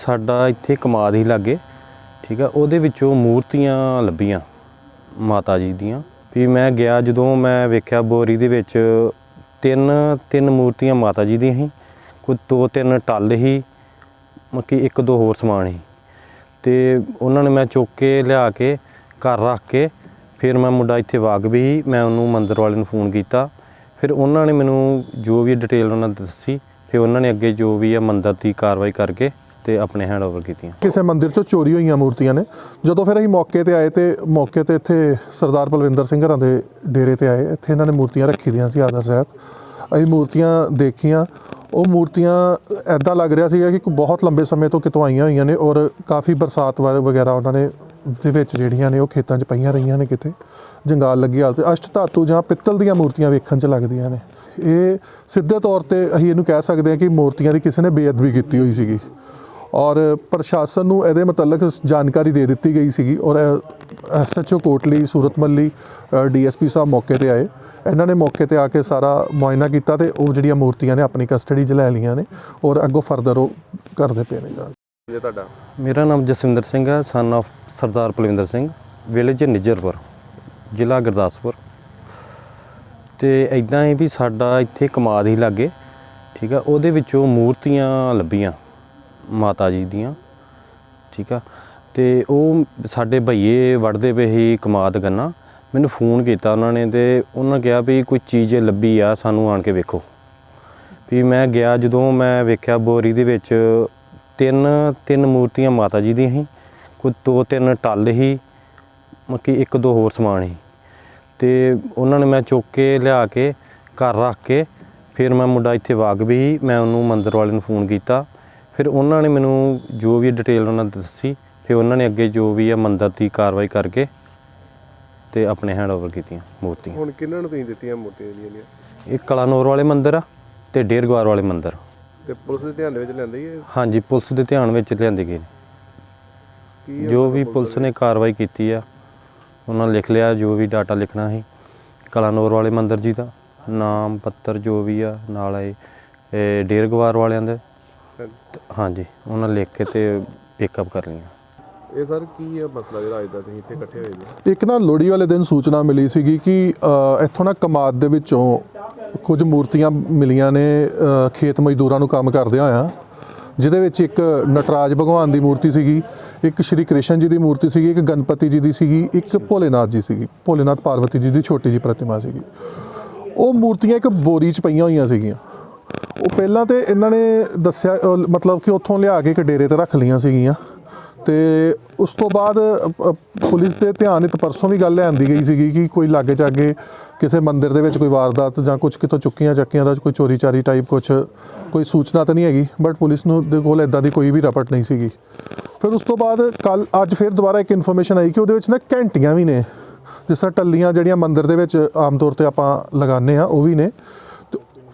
ਸਾਡਾ ਇੱਥੇ ਕਮਾਦ ਹੀ ਲੱਗੇ, ਠੀਕ ਆ, ਉਹਦੇ ਵਿੱਚੋਂ ਮੂਰਤੀਆਂ ਲੱਭੀਆਂ ਮਾਤਾ ਜੀ ਦੀਆਂ। ਵੀ ਮੈਂ ਗਿਆ ਜਦੋਂ ਮੈਂ ਵੇਖਿਆ ਬੋਰੀ ਦੇ ਵਿੱਚ ਤਿੰਨ ਤਿੰਨ ਮੂਰਤੀਆਂ ਮਾਤਾ ਜੀ ਦੀਆਂ ਸੀ, ਕੋਈ ਦੋ, ਤਿੰਨ ਟੱਲ ਹੀ ਮੱਕੀ ਇੱਕ ਦੋ ਹੋਰ ਸਮਾਨ ਸੀ। ਤੇ ਉਹਨਾਂ ਨੇ ਮੈਂ ਚੁੱਕ ਕੇ ਲਿਆ ਕੇ ਘਰ ਰੱਖ ਕੇ ਫਿਰ ਮੈਂ ਮੁੰਡਾ ਇੱਥੇ ਵਾਗ ਵੀ ਮੈਂ ਉਹਨੂੰ ਮੰਦਰ ਵਾਲੇ ਨੂੰ ਫੋਨ ਕੀਤਾ। ਫਿਰ ਉਹਨਾਂ ਨੇ ਮੈਨੂੰ ਜੋ ਵੀ ਡਿਟੇਲ ਉਹਨਾਂ ਦੱਸੀ, ਫਿਰ ਉਹਨਾਂ ਨੇ ਅੱਗੇ ਜੋ ਵੀ ਆ ਮੰਦਰ ਦੀ ਕਾਰਵਾਈ ਕਰਕੇ ਤੇ ਆਪਣੇ ਹੈਂਡ ਓਵਰ ਕੀਤੀਆਂ। ਕਿਸੇ ਮੰਦਿਰ ਚੋਂ ਚੋਰੀ ਹੋਈਆਂ ਮੂਰਤੀਆਂ ਨੇ। ਜਦੋਂ ਫਿਰ ਅਸੀਂ ਮੌਕੇ ਤੇ ਆਏ ਤੇ ਮੌਕੇ ਤੇ ਇੱਥੇ ਸਰਦਾਰ ਬਲਵਿੰਦਰ ਸਿੰਘ ਹਰਾਂ ਦੇ ਡੇਰੇ ਤੇ ਆਏ। ਇੱਥੇ ਇਹਨਾਂ ਨੇ ਮੂਰਤੀਆਂ ਰੱਖੀ ਦੀਆਂ ਸੀ, ਆਦਰ ਸਾਹਿਬ ਅਸੀਂ ਮੂਰਤੀਆਂ ਦੇਖੀਆਂ। ਉਹ ਮੂਰਤੀਆਂ ਐਦਾਂ ਲੱਗ ਰਿਹਾ ਸੀਗਾ ਕਿ ਬਹੁਤ ਲੰਬੇ ਸਮੇਂ ਤੋਂ ਕਿਤੋਂ ਆਈਆਂ ਹੋਈਆਂ ਨੇ ਔਰ ਕਾਫੀ ਬਰਸਾਤ ਵਾਰ ਵਗੈਰਾ ਉਹਨਾਂ ਨੇ ਦੇ ਵਿੱਚ ਜਿਹੜੀਆਂ ਨੇ ਉਹ ਖੇਤਾਂ 'ਚ ਪਈਆਂ ਰਹੀਆਂ ਨੇ ਕਿਤੇ। ਜੰਗਾਲ ਲੱਗੀ ਹਾਲਤ। ਅਸ਼ਟ ਧਾਤੂ ਜਾਂ ਪਿੱਤਲ ਦੀਆਂ ਮੂਰਤੀਆਂ ਵੇਖਣ 'ਚ ਲੱਗਦੀਆਂ ਨੇ। ਇਹ ਸਿੱਧੇ ਤੌਰ ਤੇ ਅਸੀਂ ਇਹਨੂੰ ਕਹਿ ਸਕਦੇ ਹਾਂ ਕਿ ਮੂਰਤੀਆਂ ਦੀ ਕਿਸੇ ਨੇ ਬੇਅਦਬੀ ਕੀਤੀ ਹੋਈ ਸੀਗੀ। ਔਰ ਪ੍ਰਸ਼ਾਸਨ ਨੂੰ ਇਹਦੇ ਮੁਤਲਕ ਜਾਣਕਾਰੀ ਦੇ ਦਿੱਤੀ ਗਈ ਸੀਗੀ ਔਰ ਐਸਐਚਓ ਕੋਟਲੀ ਸੂਰਤ ਮੱਲੀ ਡੀਐਸਪੀ ਸਾਹਿਬ ਮੌਕੇ ਤੇ ਆਏ। ਇਹਨਾਂ ਨੇ ਮੌਕੇ ਤੇ ਆ ਕੇ ਸਾਰਾ ਮੁਆਇਨਾ ਕੀਤਾ ਤੇ ਉਹ ਜਿਹੜੀਆਂ ਮੂਰਤੀਆਂ ਨੇ ਆਪਣੀ ਕਸਟਡੀ 'ਚ ਲੈ ਲਈਆਂ ਨੇ ਔਰ ਅੱਗੋਂ ਫਰਦਰ ਉਹ ਕਰਦੇ ਪਏ ਨੇ ਗੱਲ ਜੇ ਤੁਹਾਡਾ? ਮੇਰਾ ਨਾਮ ਜਸਵਿੰਦਰ ਸਿੰਘ ਹੈ son of Sardar Palwinder Singh village Nijjarpur ਜ਼ਿਲ੍ਹਾ ਗੁਰਦਾਸਪੁਰ। ਤੇ ਇਦਾਂ ਹੀ ਵੀ ਸਾਡਾ ਇੱਥੇ ਕਮਾਦ ਹੀ ਲੱਗੇ ਠੀਕ ਆ ਉਹਦੇ ਵਿੱਚੋਂ ਮੂਰਤੀਆਂ ਲੱਭੀਆਂ। ਮਾਤਾ ਜੀ ਦੀਆਂ, ਠੀਕ ਆ? ਤੇ ਉਹ ਸਾਡੇ ਭਈਏ ਵੜਦੇ ਪਏ ਸੀ ਕਮਾਦ ਗੰਨਾ ਮੈਨੂੰ ਫੋਨ ਕੀਤਾ ਉਹਨਾਂ ਨੇ ਤੇ ਉਹਨਾਂ ਕਿਹਾ ਵੀ ਕੋਈ ਚੀਜ਼ ਲੱਭੀ ਆ, ਸਾਨੂੰ ਆਣ ਕੇ ਵੇਖੋ। ਵੀ ਮੈਂ ਗਿਆ ਜਦੋਂ ਮੈਂ ਵੇਖਿਆ ਬੋਰੀ ਦੇ ਵਿੱਚ ਤਿੰਨ ਤਿੰਨ ਮੂਰਤੀਆਂ ਮਾਤਾ ਜੀ ਦੀਆਂ ਸੀ, ਕੋਈ ਦੋ, ਤਿੰਨ ਟੱਲ ਹੀ ਮੱਕੀ ਇੱਕ ਦੋ ਹੋਰ ਸਮਾਨ ਸੀ। ਤੇ ਉਹਨਾਂ ਨੇ ਮੈਂ ਚੁੱਕ ਕੇ ਲਿਆ ਕੇ ਘਰ ਰੱਖ ਕੇ, ਫਿਰ ਮੈਂ ਮੁੰਡਾ ਇੱਥੇ ਵਾਗ ਵੀ ਮੈਂ ਉਹਨੂੰ ਮੰਦਰ ਵਾਲੇ ਨੂੰ ਫੋਨ ਕੀਤਾ। ਫਿਰ ਉਹਨਾਂ ਨੇ ਮੈਨੂੰ ਜੋ ਵੀ ਡਿਟੇਲ ਉਹਨਾਂ ਨੇ ਦੱਸੀ ਫਿਰ ਉਹਨਾਂ ਨੇ ਅੱਗੇ ਜੋ ਵੀ ਹੈ ਮੰਦਿਰ ਦੀ ਕਾਰਵਾਈ ਕਰਕੇ ਤੇ ਆਪਣੇ ਹੈਂਡ ਓਵਰ ਕੀਤੀਆਂ ਮੂਰਤੀਆਂ। ਹੁਣ ਕਿਹਨਾਂ ਨੂੰ ਤੁਸੀਂ ਦਿੱਤੀਆਂ ਮੂਰਤੀਆਂ ਜਿਹੜੀਆਂ ਇਹ ਕਲਾਨੌਰ ਵਾਲੇ ਮੰਦਿਰ ਆ ਤੇ ਡੇਰਗਵਾਰ ਵਾਲੇ ਮੰਦਿਰ। ਤੇ ਪੁਲਿਸ ਦੇ ਧਿਆਨ ਦੇ ਵਿੱਚ ਲੈਂਦੀ ਹੈ ਹਾਂਜੀ ਪੁਲਿਸ ਦੇ ਧਿਆਨ ਵਿੱਚ ਲਿਆਂਦੇ ਗਏ ਜੋ ਵੀ ਪੁਲਿਸ ਨੇ ਕਾਰਵਾਈ ਕੀਤੀ ਆ ਉਹਨਾਂ ਲਿਖ ਲਿਆ ਜੋ ਵੀ ਡਾਟਾ ਲਿਖਣਾ ਸੀ। ਕਲਾਨੌਰ ਵਾਲੇ ਮੰਦਿਰ ਜੀ ਦਾ ਨਾਮ ਪੱਤਰ ਜੋ ਵੀ ਆ ਨਾਲ ਇਹ ਡੇਰਗਵਾਰ ਵਾਲਿਆਂ ਦੇ। ਹਾਂਜੀ ਉਹਨਾਂ ਲਿਖ ਕੇ ਤੇ ਪਿਕਅਪ ਕਰ ਲਈਆਂ। ਇਹ ਸਰ ਕੀ ਹੈ ਮਸਲਾ ਜਿਹੜਾ ਅੱਜ ਦਾ ਤੁਸੀਂ ਇੱਥੇ ਇਕੱਠੇ ਹੋਏ ਜੀ? ਇੱਕ ਨਾ ਲੋਹੜੀ ਵਾਲੇ ਦਿਨ ਸੂਚਨਾ ਮਿਲੀ ਸੀਗੀ ਕਿ ਇੱਥੋਂ ਨਾ ਕਮਾਦ ਦੇ ਵਿੱਚੋਂ ਕੁਝ ਮੂਰਤੀਆਂ ਮਿਲੀਆਂ ਨੇ ਖੇਤ ਮਜ਼ਦੂਰਾਂ ਨੂੰ ਕੰਮ ਕਰਦਿਆਂ ਹੋਇਆਂ ਜਿਹਦੇ ਵਿੱਚ ਇੱਕ ਨਟਰਾਜ ਭਗਵਾਨ ਦੀ ਮੂਰਤੀ ਸੀਗੀ ਇੱਕ ਸ਼੍ਰੀ ਕ੍ਰਿਸ਼ਨ ਜੀ ਦੀ ਮੂਰਤੀ ਸੀਗੀ ਇੱਕ ਗਣਪਤੀ ਜੀ ਦੀ ਸੀਗੀ ਇੱਕ ਭੋਲੇਨਾਥ ਜੀ ਸੀਗੀ ਭੋਲੇਨਾਥ ਪਾਰਵਤੀ ਜੀ ਦੀ ਛੋਟੀ ਜੀ ਪ੍ਰਤਿਮਾ ਸੀਗੀ। ਉਹ ਮੂਰਤੀਆਂ ਇੱਕ ਬੋਰੀ 'ਚ ਪਈਆਂ ਹੋਈਆਂ ਸੀਗੀਆਂ। ਉਹ ਪਹਿਲਾਂ ਤੇ ਇਹਨਾਂ ਨੇ ਦੱਸਿਆ ਅ, ਮਤਲਬ ਕਿ ਉੱਥੋਂ ਲਿਆ ਕੇ ਇੱਕ ਡੇਰੇ ਤੇ ਰੱਖ ਲਈਆਂ ਸੀਗੀਆਂ। ਤੇ ਉਸ ਤੋਂ ਬਾਅਦ ਅ, ਅ, ਪੁਲਿਸ ਦੇ ਧਿਆਨ ਵਿੱਚ ਪਰਸੋਂ ਵੀ ਗੱਲ ਲਿਆਂਦੀ ਗਈ ਸੀਗੀ ਕਿ ਕੋਈ ਲਾਗੇ ਚਾਗੇ ਕਿਸੇ ਮੰਦਿਰ ਦੇ ਵਿੱਚ ਕੋਈ ਵਾਰਦਾਤ ਜਾਂ ਕੁਝ ਕਿਤੋਂ ਚੁੱਕੀਆਂ ਚੱਕੀਆਂ ਦਾ ਕੋਈ ਚੋਰੀ ਚਾਰੀ ਟਾਈਪ ਕੁਝ ਕੋਈ ਸੂਚਨਾ ਤਾਂ ਨਹੀਂ ਹੈਗੀ ਬਟ ਪੁਲਿਸ ਨੂੰ ਦੇ ਕੋਲ ਇਦਾਂ ਦੀ ਕੋਈ ਵੀ ਰਪਟ ਨਹੀਂ ਸੀਗੀ। ਫਿਰ ਉਸ ਤੋਂ ਬਾਅਦ ਕੱਲ ਅੱਜ ਫਿਰ ਦੁਬਾਰਾ ਇੱਕ ਇਨਫੋਰਮੇਸ਼ਨ ਆਈ ਕਿ ਉਹਦੇ ਵਿੱਚ ਨਾ ਘੰਟੀਆਂ ਵੀ ਨੇ। ਜਿਸ ਤਰ੍ਹਾਂ ਟੱਲੀਆਂ ਜਿਹੜੀਆਂ ਮੰਦਿਰ ਦੇ ਵਿੱਚ ਆਮ ਤੌਰ ਤੇ ਆਪਾਂ ਲਗਾਉਂਦੇ ਆ ਉਹ ਵੀ ਨੇ।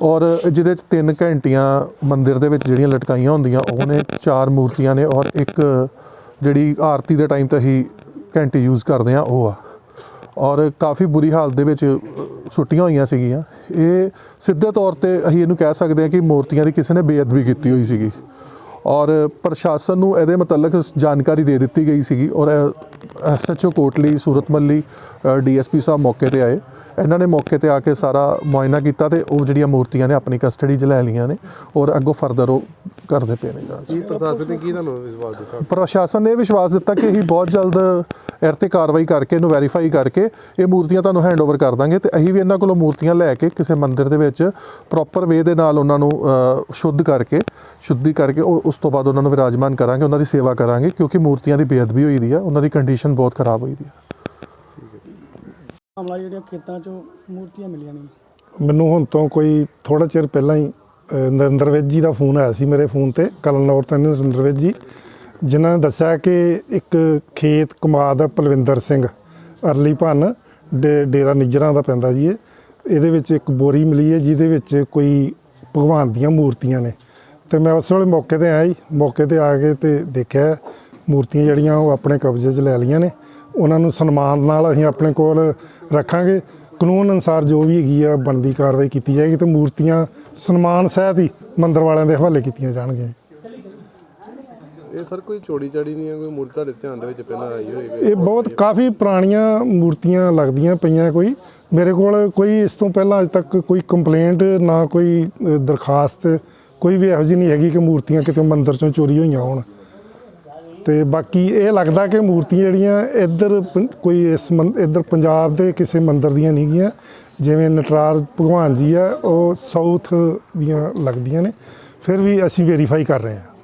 ਔਰ ਜਿਹਦੇ 'ਚ ਤਿੰਨ ਘੰਟੀਆਂ ਮੰਦਿਰ ਦੇ ਵਿੱਚ ਜਿਹੜੀਆਂ ਲਟਕਾਈਆਂ ਹੁੰਦੀਆਂ, ਉਹ ਨੇ ਚਾਰ ਮੂਰਤੀਆਂ ਨੇ ਔਰ ਇੱਕ ਜਿਹੜੀ ਆਰਤੀ ਦੇ ਟਾਈਮ ਤੇ ਅਸੀਂ ਘੰਟੀ ਯੂਜ਼ ਕਰਦੇ ਆ ਉਹ ਆ। ਔਰ ਕਾਫੀ ਬੁਰੀ ਹਾਲਤ ਦੇ ਵਿੱਚ ਸੁੱਟੀਆਂ ਹੋਈਆਂ ਸੀਗੀਆਂ। ਇਹ ਸਿੱਧੇ ਤੌਰ ਤੇ ਅਸੀਂ ਇਹਨੂੰ ਕਹਿ ਸਕਦੇ ਹਾਂ ਕਿ ਮੂਰਤੀਆਂ ਦੀ ਕਿਸੇ ਨੇ ਬੇਅਦਬੀ ਕੀਤੀ ਹੋਈ ਸੀਗੀ। ਔਰ ਪ੍ਰਸ਼ਾਸਨ ਨੂੰ ਇਹਦੇ ਮੁਤਲਕ ਜਾਣਕਾਰੀ ਦੇ ਦਿੱਤੀ ਗਈ ਸੀਗੀ ਔਰ ਐਸਐਚਓ ਕੋਟਲੀ ਸੂਰਤ ਮੱਲੀ ਡੀਐਸਪੀ ਸਾਹਿਬ ਮੌਕੇ ਤੇ ਆਏ। ਇਹਨਾਂ ਨੇ ਮੌਕੇ ਤੇ ਆ ਕੇ ਸਾਰਾ ਮੁਆਇਨਾ ਕੀਤਾ ਤੇ ਉਹ ਜਿਹੜੀਆਂ ਮੂਰਤੀਆਂ ਨੇ ਆਪਣੀ ਕਸਟਡੀ 'ਚ ਲੈ ਲਈਆਂ ਨੇ ਔਰ ਅੱਗੋਂ ਫਰਦਰ ਉਹ ਕਰਦੇ ਪਏ ਨੇ ਕੀ ਪ੍ਰਸ਼ਾਸਨ ਨੇ ਕੀ ਤੁਹਾਨੂੰ ਵਿਸ਼ਵਾਸ ਦਿੱਤਾ? ਪ੍ਰਸ਼ਾਸਨ ਨੇ ਵਿਸ਼ਵਾਸ ਦਿੱਤਾ ਕਿ ਅਸੀਂ ਬਹੁਤ ਜਲਦ ਇਹ 'ਤੇ ਕਾਰਵਾਈ ਕਰਕੇ ਇਹਨੂੰ ਵੈਰੀਫਾਈ ਕਰਕੇ ਇਹ ਮੂਰਤੀਆਂ ਤੁਹਾਨੂੰ ਹੈਂਡਓਵਰ ਕਰ ਦਾਂਗੇ ਤੇ ਅਸੀਂ ਵੀ ਇਹਨਾਂ ਕੋਲੋਂ ਮੂਰਤੀਆਂ ਲੈ ਕੇ ਕਿਸੇ ਮੰਦਿਰ ਦੇ ਵਿੱਚ ਪ੍ਰੋਪਰ ਵੇ ਦੇ ਨਾਲ ਉਹਨਾਂ ਨੂੰ ਸ਼ੁੱਧ ਕਰਕੇ ਸ਼ੁੱਧੀ ਕਰਕੇ ਉਹ ਉਸ ਤੋਂ ਬਾਅਦ ਉਹਨਾਂ ਨੂੰ ਵਿਰਾਜਮਾਨ ਕਰਾਂਗੇ ਉਹਨਾਂ ਦੀ ਸੇਵਾ ਕਰਾਂਗੇ ਕਿਉਂਕਿ ਮੂਰਤੀਆਂ ਦੀ ਬੇਅਦਬੀ ਹੋਈ ਦੀ ਆ ਉਹਨਾਂ ਦੀ ਕੰਡੀਸ਼ਨ ਬਹੁਤ ਖਰਾਬ ਹੋਈ ਦੀ ਆ। ਮਾਮਲਾ ਜਿਹੜੀਆਂ ਖੇਤਾਂ 'ਚੋਂ ਮੂਰਤੀਆਂ ਮਿਲੀਆਂ ਨੇ। ਮੈਨੂੰ ਹੁਣ ਤੋਂ ਕੋਈ ਥੋੜਾ ਚਿਰ ਪਹਿਲਾਂ ਹੀ ਨਰਿੰਦਰ ਵਿੱਜ ਜੀ ਦਾ ਫੋਨ ਆਇਆ ਸੀ ਮੇਰੇ ਫੋਨ ਤੇ ਕਲਨੌਰ ਤੋਂ ਨਰਿੰਦਰ ਵਿੱਜ ਜੀ ਜਿਨ੍ਹਾਂ ਨੇ ਦੱਸਿਆ ਕਿ ਇੱਕ ਖੇਤ ਕਮਾਦ ਆ ਪਲਵਿੰਦਰ ਸਿੰਘ ਅਰਲੀ ਭੰਨ ਡੇ ਡੇਰਾ ਨਿਜਰਾਂ ਦਾ ਪੈਂਦਾ ਜੀ ਇਹ। ਇਹਦੇ ਵਿੱਚ ਇੱਕ ਬੋਰੀ ਮਿਲੀ ਹੈ ਜਿਹਦੇ ਵਿੱਚ ਕੋਈ ਭਗਵਾਨ ਦੀਆਂ ਮੂਰਤੀਆਂ ਨੇ। ਤੇ ਮੈਂ ਉਸ ਵੇਲੇ ਮੌਕੇ ਤੇ ਆਇਆ ਜੀ। ਮੌਕੇ ਤੇ ਆ ਕੇ ਤੇ ਦੇਖਿਆ ਮੂਰਤੀਆਂ ਜਿਹੜੀਆਂ ਉਹ ਆਪਣੇ ਕਬਜ਼ੇ 'ਚ ਲੈ ਲਈਆਂ ਨੇ। ਉਹਨਾਂ ਨੂੰ ਸਨਮਾਨ ਨਾਲ ਅਸੀਂ ਆਪਣੇ ਕੋਲ ਰੱਖਾਂਗੇ। ਕਾਨੂੰਨ ਅਨੁਸਾਰ ਜੋ ਵੀ ਹੈਗੀ ਆ ਬਣਦੀ ਕਾਰਵਾਈ ਕੀਤੀ ਜਾਏਗੀ ਤੇ ਮੂਰਤੀਆਂ ਸਨਮਾਨ ਸਹਿਤ ਹੀ ਮੰਦਰ ਵਾਲਿਆਂ ਦੇ ਹਵਾਲੇ ਕੀਤੀਆਂ ਜਾਣਗੀਆਂ। ਇਹ ਸਰ ਕੋਈ ਚੋਰੀ ਚਾੜੀ ਨਹੀਂ ਹੈ? ਕੋਈ ਮੂਰਤੀ ਤੁਹਾਡੇ ਧਿਆਨ ਦੇ ਵਿੱਚ ਪਹਿਲਾਂ ਆਈ ਹੋਈ ਇਹ ਬਹੁਤ ਕਾਫੀ ਪੁਰਾਣੀਆਂ ਮੂਰਤੀਆਂ ਲੱਗਦੀਆਂ ਪਈਆਂ ਕੋਈ। ਮੇਰੇ ਕੋਲ ਕੋਈ ਇਸ ਤੋਂ ਪਹਿਲਾਂ ਅਜੇ ਤੱਕ ਕੋਈ ਕੰਪਲੇਂਟ ਨਾ ਕੋਈ ਦਰਖਾਸਤ ਕੋਈ ਵੀ ਇਹੋ ਜਿਹੀ ਨਹੀਂ ਹੈਗੀ ਕਿ ਮੂਰਤੀਆਂ ਕਿਤੇ ਮੰਦਿਰ ਚੋਂ ਚੋਰੀ ਹੋਈਆਂ ਹੋਣ। ਤੇ ਬਾਕੀ ਇਹ ਲੱਗਦਾ ਕਿ ਮੂਰਤੀਆਂ ਜਿਹੜੀਆਂ ਇੱਧਰ ਪੰ- ਕੋਈ ਇਸ ਮੰ- ਇੱਧਰ ਪੰਜਾਬ ਦੇ ਕਿਸੇ ਮੰਦਿਰ ਦੀਆਂ ਨਹੀਂ ਗੀਆਂ। ਜਿਵੇਂ ਨਟਰਾਜ ਭਗਵਾਨ ਜੀ ਆ, ਉਹ ਸਾਊਥ ਦੀਆਂ ਲੱਗਦੀਆਂ ਨੇ। ਫਿਰ ਵੀ ਅਸੀਂ ਵੈਰੀਫਾਈ ਕਰ ਰਹੇ ਹਾਂ।